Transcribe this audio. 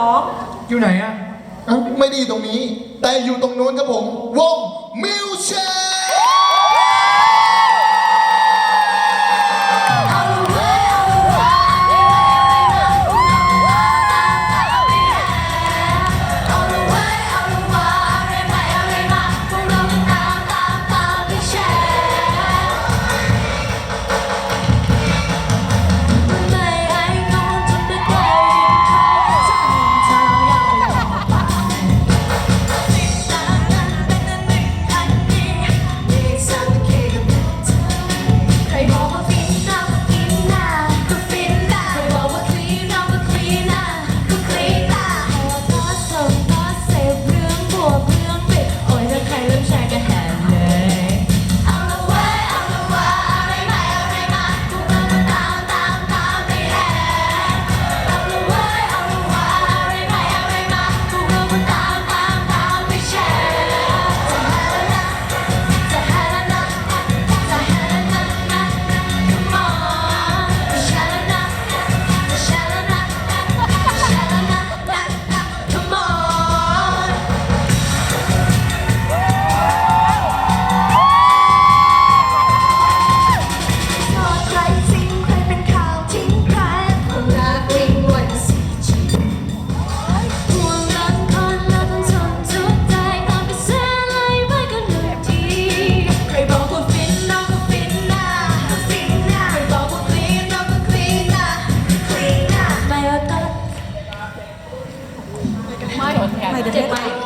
ร้อง อยู่ไหนอะเอ้าไม่ไดีตรงนี้ แต่อยู่ตรงนู้นครับผม วงมิวเชน 快点